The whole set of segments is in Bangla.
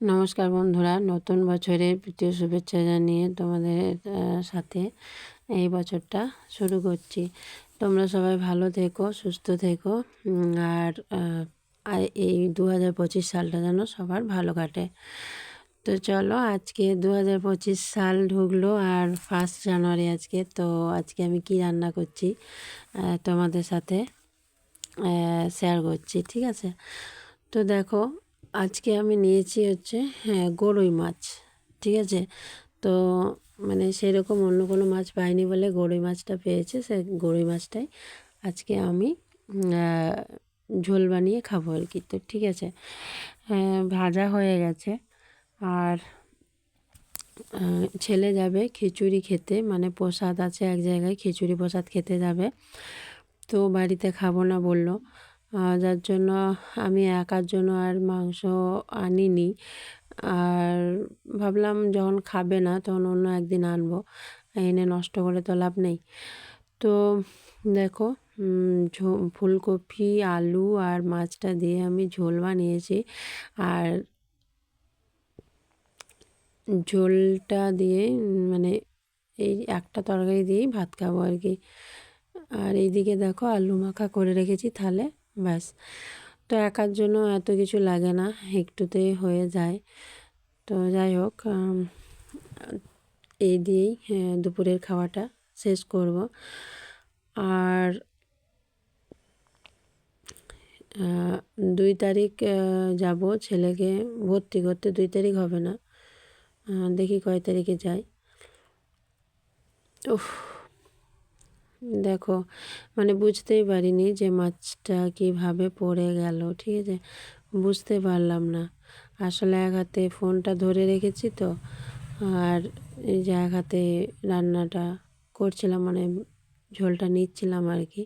নমস্কার বন্ধুরা, নতুন বছরের প্রীতীয় শুভেচ্ছা জানিয়ে তোমাদের সাথে এই বছরটা শুরু করছি। তোমরা সবাই ভালো থেকো, সুস্থ থেকো আর এই দু হাজার পঁচিশ সালটা যেন সবার ভালো কাটে। তো চলো আজকে দু হাজার পঁচিশ সাল ঢুকলো আর ফার্স্ট জানুয়ারি আজকে। তো আজকে আমি কি রান্না করছি তোমাদের সাথে শেয়ার করছি, ঠিক আছে? তো দেখো আজকে আমি নিয়েছি হচ্ছে হ্যাঁ গরুই মাছ, ঠিক আছে? তো মানে সেরকম অন্য কোনো মাছ পাইনি বলে গরুই মাছটা পেয়েছে, সে গরুই মাছটাই আজকে আমি ঝোল বানিয়ে খাব আর কি। তো ঠিক আছে ভাজা হয়ে গেছে। আর ছেলে যাবে খিচুড়ি খেতে মানে প্রসাদ আছে এক জায়গায়, খিচুড়ি প্রসাদ খেতে যাবে। তো বাড়িতে খাব না বলল। যার জন্য আমি একার জন্য আর মাংস আনিনি। আর ভাবলাম যখন খাবে না তখন অন্য একদিন আনব। এনে নষ্ট করে তো লাভ নেই। তো দেখো ফুলকপি, আলু আর মাছটা দিয়ে আমি ঝোল বানিয়েছি। আর ঝোলটা দিয়ে মানে এই একটা তরকারি দিয়েই ভাত খাব আর কি। আর এইদিকে দেখো আলু মাখা করে রেখেছি থালে। ব্যাস। তো একার জন্য এত কিছু লাগে না, একটুতেই হয়ে যায়। তো যাই হোক এই দিয়েই দুপুরের খাওয়াটা শেষ করব। আর দুই তারিখ যাব ছেলেকে, ভর্তি করতে দুই তারিখ হবে না। দেখি কয় তারিখে যাই উফ। দেখো মানে বুঝতেই পারিনি যে মাছটা কীভাবে পড়ে গেল, ঠিক আছে? বুঝতে পারলাম না। আসলে এক হাতে ফোনটা ধরে রেখেছি তো, আর এই যে এক হাতে রান্নাটা করছিলাম মানে ঝোলটা নিচ্ছিলাম আর কি।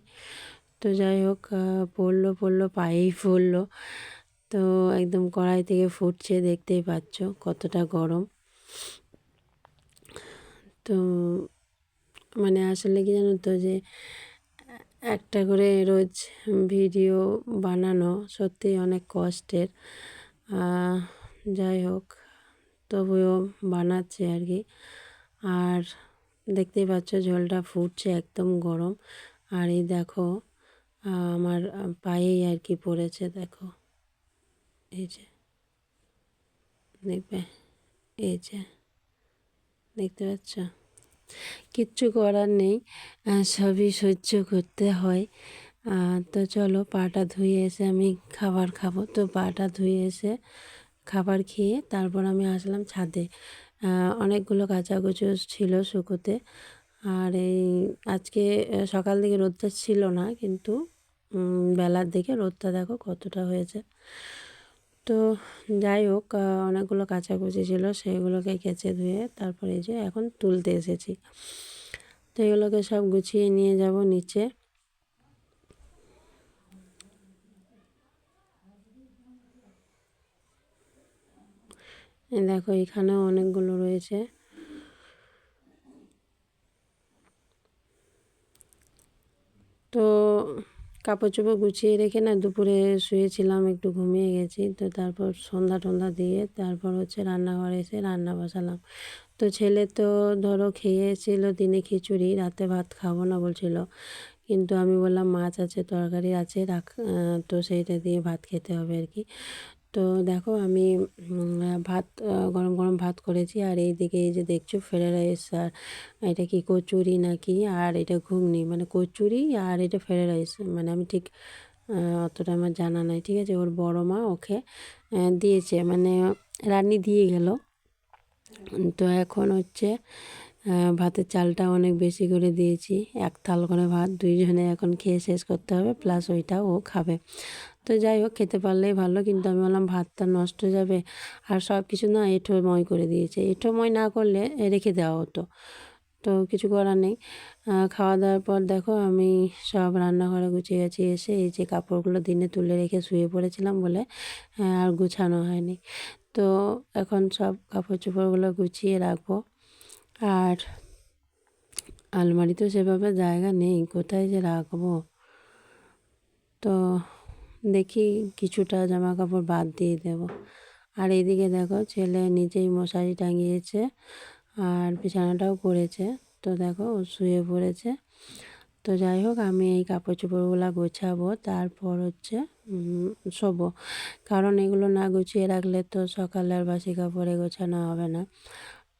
তো যাই হোক পড়ল পড়ল, পায়েই পড়ল। তো একদম কড়াই থেকে ফুটছে, দেখতেই পাচ্ছ কতটা গরম। তো মানে আসলে কি জানো তো যে, একটা করে রোজ ভিডিও বানানো সত্যি অনেক কষ্টের। যাই হোক, তবুও বানাচ্ছে আর কি। আর দেখতেই পাচ্ছ ঝোলটা ফুটছে একদম গরম। আর এই দেখো আমার পায়েই আর কি পড়েছে, দেখো। এই যে, দেখবে? এই যে, দেখতে পাচ্ছ? কিচ্ছু করার নেই সবই সহ্য করতে হয়। তো চলো পাটা ধুয়ে এসে আমি খাবার খাব। তো পাটা ধুয়ে এসে খাবার খেয়ে তারপর আমি আসলাম ছাদে। অনেকগুলো কাচাকুচো ছিল শুকোতে। আর এই আজকে সকাল দিকে রোদটা ছিল না, কিন্তু বেলার দিকে রোদটা দেখো কতটা হয়েছে। তো যাই হোক অনেকগুলো কাচাকুচি ছিল, সেগুলোকে কেচে ধুয়ে তারপরে যে এখন তুলতে এসেছি। তো এগুলোকে সব গুছিয়ে নিয়ে যাব নিচে। দেখো, এখানেও অনেকগুলো রয়েছে। তো কাপড় চোপড় গুছিয়ে রেখে না দুপুরে শুয়েছিলাম, একটু ঘুমিয়ে গেছি। তো তারপর সন্ধ্যা টন্ধা দিয়ে তারপর হচ্ছে রান্নাঘরে এসে রান্না বসালাম। তো ছেলে তো ধরো খেয়েছিল দিনে খিচুড়ি, রাতে ভাত খাব না বলছিল। কিন্তু আমি বললাম, মাছ আছে, তরকারি আছে, রাখ তো সেইটা দিয়ে ভাত খেতে হবে আর কি। তো দেখো আমি ভাত গরম গরম ভাত করেছি আর এই দিকে এই যে দেখছ ফ্রাইড রাইস আর এটা কি কচুরি নাকি আর এটা ঘুগনি মানে কচুরি আর এটা ফ্রাইড রাইস মানে আমি ঠিক অতটা আমার জানা নাই, ঠিক আছে? ওর বড় মা ওকে দিয়েছে মানে রান্নি দিয়ে গেল। তো এখন হচ্ছে ভাতের চালটা অনেক বেশি করে দিয়েছি। এক থাল করে ভাত দুইজনে এখন খেয়ে শেষ করতে হবে প্লাস ওইটা ও খাবে। তো যাই হোক, খেতে পারলেই ভালো, কিন্তু আমি বললাম ভাতটা নষ্ট যাবে। আর সব কিছু না এঁঠোময় করে দিয়েছে। এঁঠোময় না করলে রেখে দেওয়া হতো। তো কিছু করার নেই। খাওয়া দাওয়ার পর দেখো আমি সব রান্নাঘরে গুছিয়ে গেছি এসে এই যে কাপড়গুলো দিনে তুলে রেখে শুয়ে পড়েছিলাম বলে আর গুছানো হয়নি। তো এখন সব কাপড় চোপড়গুলো গুছিয়ে রাখব। আর আলমারিতেও সেভাবে জায়গা নেই, কোথায় যে রাখব? তো দেখি কিছুটা জামা কাপড় বাদ দিয়ে দেব। আর এদিকে দেখো, ছেলে নিজেই মশারি টাঙিয়েছে আর বিছানাটাও করেছে তো দেখো, ও শুয়ে পড়েছে। তো যাই হোক, আমি এই কাপড় চোপড়গুলো গোছাবো, তারপর হচ্ছে শোবো। কারণ এগুলো না গুছিয়ে রাখলে তো সকালে আর বাসি কাপড়ে গোছানো হবে না।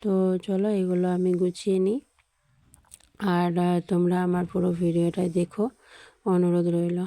তো চলো এগুলো আমি গুছিয়ে নিই। আর তোমরা আমার পুরো ভিডিওটাই দেখো। অনুরোধ রইল।